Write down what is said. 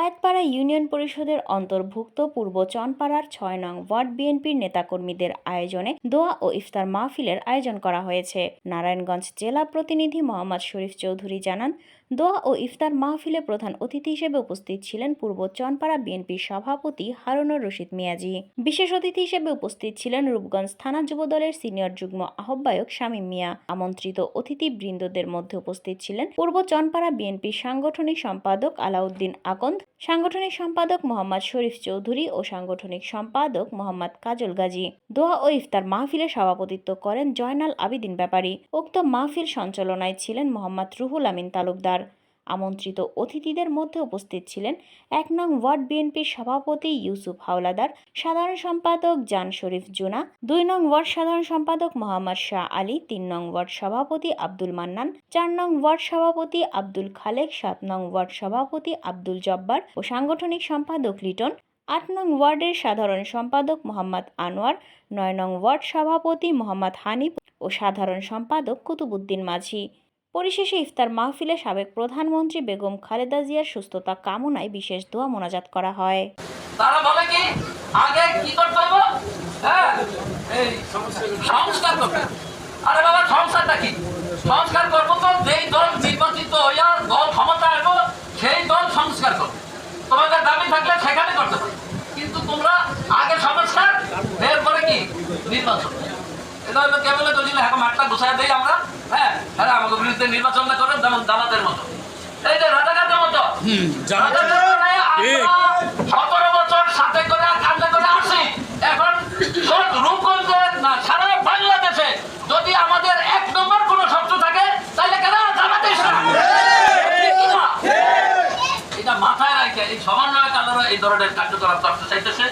Kayetpara union পরিষদের অন্তর্ভুক্ত পূর্ব চনপাড়ার ছয় নং ওয়ার্ড বিএনপির নেতাকর্মীদের আয়োজনে দোয়া ও ইফতার মাহফিলের আয়োজন করা হয়েছে। নারায়ণগঞ্জ জেলা প্রতিনিধি মোহাম্মদ শরীফ চৌধুরী জানান, দোয়া ও ইফতার মাহফিলে প্রধান অতিথি হিসেবে উপস্থিত ছিলেন পূর্ব চনপাড়া বিএনপির সভাপতি হারুনুর রশিদ মিয়াজি। বিশেষ অতিথি হিসেবে উপস্থিত ছিলেন রূপগঞ্জ থানা যুবদলের সিনিয়র যুগ্ম আহ্বায়ক শামীম মিয়া। আমন্ত্রিত অতিথি বৃন্দদের মধ্যে উপস্থিত ছিলেন পূর্ব চনপাড়া বিএনপির সাংগঠনিক সম্পাদক আলাউদ্দিন আকন্দ সাংগঠনিক সম্পাদক মোহাম্মদ শরীফ চৌধুরী ও সাংগঠনিক সম্পাদক মোহাম্মদ কাজল গাজী। দোয়া ও ইফতার মাহফিলে সভাপতিত্ব করেন জয়নাল আবিদিন ব্যাপারী। উক্ত মাহফিল সঞ্চালনায় ছিলেন মোহাম্মদ রুহুল আমিন তালুকদার। আমন্ত্রিত অতিথিদের মধ্যে উপস্থিত ছিলেন এক নং ওয়ার্ড বিএনপির সভাপতি ইউসুফ হাওলাদার, সাধারণ সম্পাদক জান শরীফ জুনা, দুই নং ওয়ার্ড সাধারণ সম্পাদক মোহাম্মদ শাহ আলী, তিন নং ওয়ার্ড সভাপতি আব্দুল মান্নান, চার নং ওয়ার্ড সভাপতি আব্দুল খালেক, সাত নং ওয়ার্ড সভাপতি আব্দুল জব্বার ও সাংগঠনিক সম্পাদক লিটন, আট নং ওয়ার্ডের সাধারণ সম্পাদক মোহাম্মদ আনোয়ার, নয় নং ওয়ার্ড সভাপতি মোহাম্মদ হানিফ ও সাধারণ সম্পাদক কুতুবুদ্দিন মাঝি। পরিশেষে ইফতার মাহফিলে সাবেক প্রধানমন্ত্রী বেগম খালেদা জিয়ার সুস্থতা কামনায় বিশেষ দোয়া মোনাজাত করা হয়। হ্যাঁ কিন্তু তোমরা আগে এরপরে কি? নির্বাচন। এটা হলো কেবলে তো দিলে এখন মাঠটা গুছাই দেই আমরা হ্যাঁ? হ্যাঁ আমাদের বিরুদ্ধে নির্বাচনটা করে যেমন দামাতের মতো। এই যে রাজাকারদের মতো। সতেরো বছর সাথে করে কান্দে করে আসি। এখন সব রূপগঞ্জের না সারা বাংলাদেশে যদি আমাদের এক নম্বর কোনো শত্রু থাকে তাহলে কেন না? এটা মাথায় রাখে এই সমন্বয় কালেরও এই ধরনের কার্যকলাপ করতে চাইতেছে।